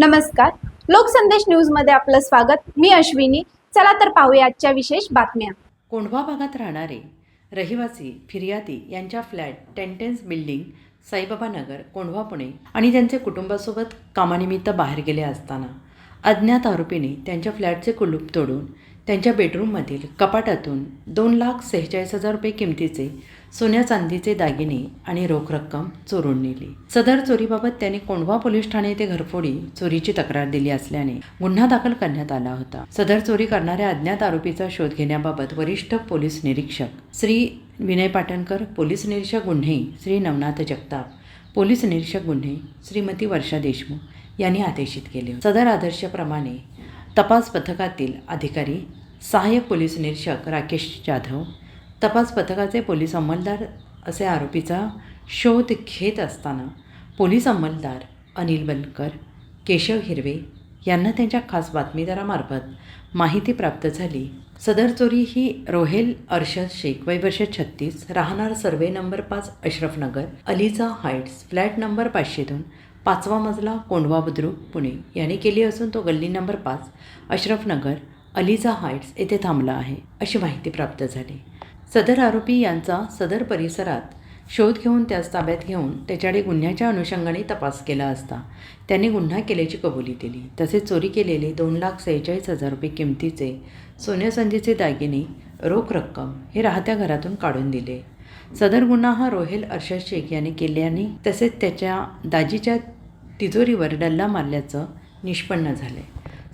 नमस्कार. लोकसंदेश न्यूजमध्ये आपलं स्वागत. मी अश्विनी. चला तर पाहूया आजच्या विशेष बातम्या. कोंढवा भागात राहणारे रहिवासी फिर्यादी यांच्या फ्लॅट टेंटेन्स बिल्डिंग साईबाबा नगर कोंढवा पुणे आणि त्यांचे कुटुंबासोबत कामानिमित्त बाहेर गेले असताना अज्ञात आरोपीने त्यांच्या फ्लॅटचे कुलूप तोडून त्यांच्या बेडरूममधील कपाटातून दोन लाख सेहेचाळीस हजार रुपये किमतीचे सोन्या चांदीचे दागिने आणि रोख रक्कम चोरून नेली. सदर चोरीबाबत त्यांनी कोंढवा पोलीस ठाणे येथे घरफोडी चोरीची तक्रार दिली असल्याने गुन्हा दाखल करण्यात आला होता. सदर चोरी करणाऱ्या अज्ञात आरोपीचा शोध घेण्याबाबत वरिष्ठ पोलीस निरीक्षक श्री विनय पाटणकर पोलीस निरीक्षक गुन्हे श्री नवनाथ जगताप पोलीस निरीक्षक गुन्हे श्रीमती वर्षा देशमुख यांनी आदेशित केले. सदर आदर्शप्रमाणे तपास पथकातील अधिकारी सहाय्यक पोलीस निरीक्षक राकेश जाधव तपास पथकाचे पोलीस अंमलदार असे आरोपीचा शोध घेत असताना पोलीस अंमलदार अनिल बनकर केशव हिरवे यांना त्यांच्या खास बातमीदारामार्फत माहिती प्राप्त झाली. सदर चोरी ही रोहेल अर्शद शेख वय वर्ष छत्तीस राहणार सर्वे नंबर पाच अश्रफनगर अलीचा हाईट्स फ्लॅट नंबर पाचशे दोन पाचवा मजला कोंडवा बुद्रुक पुणे. याने केली असून तो गल्ली नंबर पाच अशरफनगर अलिझा हाईट्स येथे थांबला आहे अशी माहिती प्राप्त झाली. सदर आरोपी यांचा सदर परिसरात शोध घेऊन त्यास ताब्यात घेऊन त्याच्याकडे गुन्ह्याच्या अनुषंगाने तपास केला असता त्यांनी गुन्हा केल्याची कबुली दिली. तसेच चोरी केलेले दोन लाख सेहेचाळीस हजार रुपये किमतीचे सोन्यासंधीचे दागिने रोख रक्कम हे राहत्या घरातून काढून दिले. सदर गुन्हा हा रोहेल अर्षद शेख याने केल्याने तसेच त्याच्या दाजीच्या तिजोरीवर डल्ला मारल्याचं निष्पन्न झाले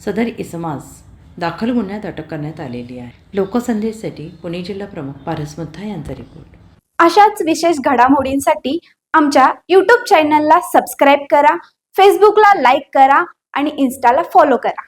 सदर इसमास दाखल गुन्ह्यात अटक करण्यात आलेली आहे. लोकसंदेशसाठी पुणे जिल्हा प्रमुख पारस मुद्धा यांचा रिपोर्ट अशाच विशेष घडामोडींसाठी आमच्या यूट्यूब चॅनलला सबस्क्राईब करा फेसबुकला लाईक करा आणि इन्स्टाला फॉलो करा.